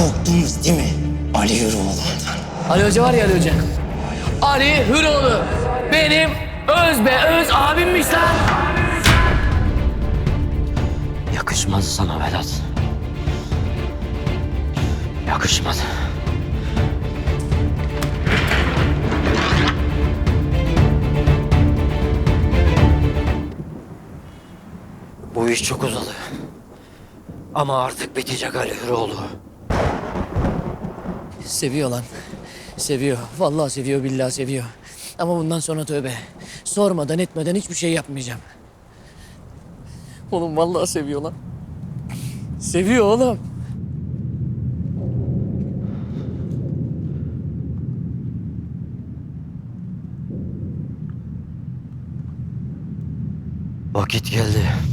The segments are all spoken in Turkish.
Duydunuz değil mi? Ali Hüroğlu. Ali Hoca var ya Ali Hoca. Ali Hüroğlu. Benim öz be öz abimmiş lan. Yakışmadı sana Vedat. Yakışmadı. Bu iş çok uzadı. Ama artık bitecek Ali Hüroğlu. Seviyor lan. Seviyor. Vallahi seviyor billahi seviyor. Ama bundan sonra tövbe. Sormadan etmeden hiçbir şey yapmayacağım. Oğlum vallahi seviyor lan. Seviyor oğlum. Vakit geldi.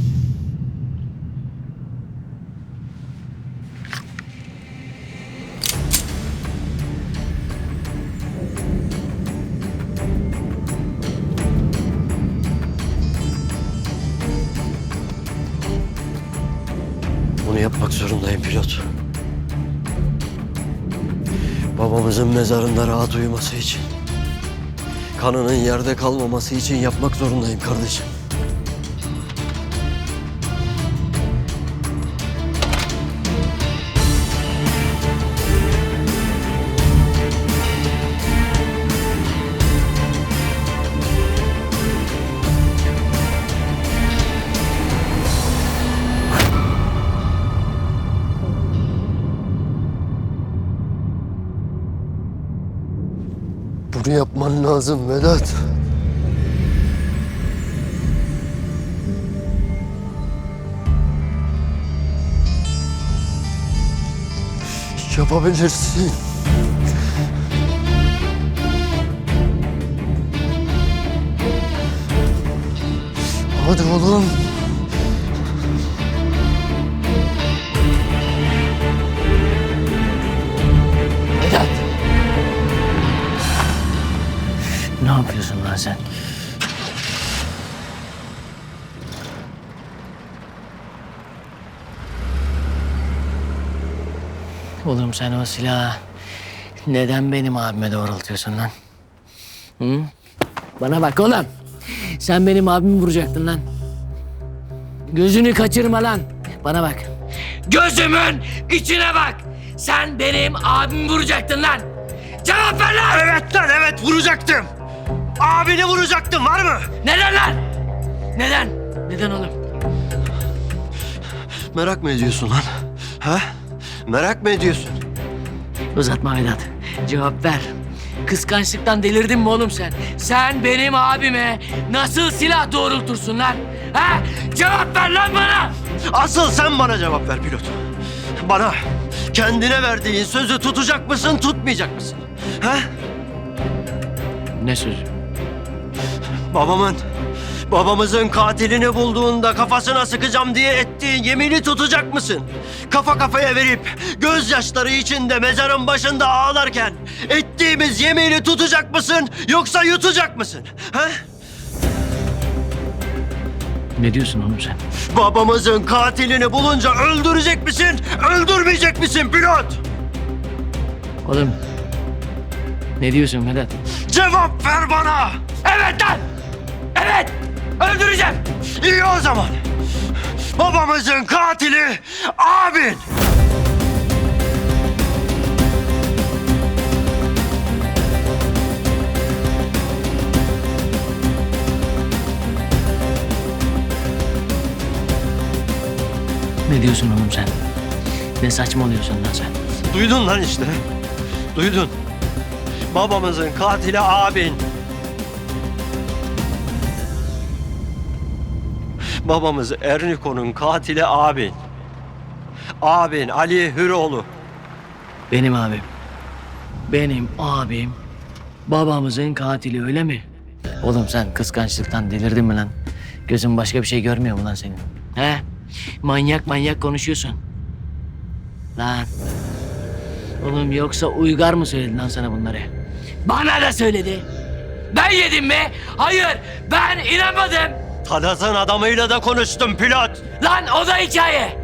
Yapmak zorundayım pilot. Babamızın mezarında rahat uyuması için. Kanının yerde kalmaması için yapmak zorundayım kardeşim. Bunu yapman lazım Vedat. Yapabilirsin. Hadi oğlum. Oğlum sen o silahı neden benim abime doğrultuyorsun lan? Hı? Bana bak oğlum. Sen benim abimi vuracaktın lan. Gözünü kaçırma lan. Bana bak. Gözümün içine bak. Sen benim abimi vuracaktın lan. Cevap ver lan. Evet lan evet vuracaktım. Abini vuracaktım var mı? Neden lan? Neden? Neden oğlum? Merak mı ediyorsun lan? Ha? Merak mı ediyorsun? Uzatma Vedat. Cevap ver. Kıskançlıktan delirdin mi oğlum sen? Sen benim abime nasıl silah doğrultursun lan? Ha? Cevap ver lan bana! Asıl sen bana cevap ver pilot. Bana kendine verdiğin sözü tutacak mısın, tutmayacak mısın? Ha? Ne sözü? Babamın, babamızın katilini bulduğunda kafasına sıkacağım diye ettiğin yemini tutacak mısın? Kafa kafaya verip gözyaşları içinde mezarın başında ağlarken ettiğimiz yemini tutacak mısın yoksa yutacak mısın? Ha? Ne diyorsun oğlum sen? Babamızın katilini bulunca öldürecek misin, öldürmeyecek misin pilot? Oğlum. Ne diyorsun Vedat? Cevap ver bana! Evet lan! Evet! Öldüreceğim! İyi o zaman. Babamızın katili abin. Ne diyorsun oğlum sen? Ne saçmalıyorsun lan sen? Duydun lan işte. Duydun. Babamızın katili abin. Babamız Erniko'nun katili abin. Abin Ali Hüroğlu. Benim abim. Benim abim babamızın katili öyle mi? Oğlum sen kıskançlıktan delirdin mi lan? Gözün başka bir şey görmüyor mu lan senin? He? Manyak manyak konuşuyorsun. Lan. Oğlum yoksa Uygar mı söyledi lan sana bunları? Bana da söyledi. Ben yedim mi? Hayır ben inanmadım. Talat'ın adamıyla da konuştum pilot. Lan o da hikaye.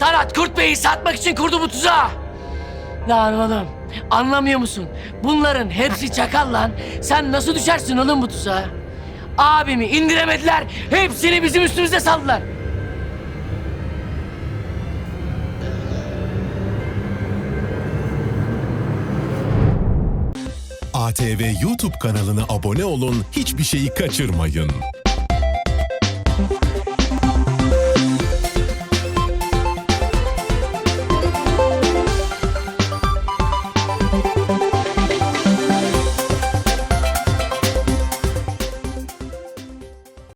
Talat Kurt Bey'i satmak için kurdu bu tuzağı. Lan oğlum anlamıyor musun? Bunların hepsi çakal lan. Sen nasıl düşersin oğlum bu tuzağa? Abimi indiremediler. Hepsini bizim üstümüze saldılar. ATV YouTube kanalına abone olun, hiçbir şeyi kaçırmayın.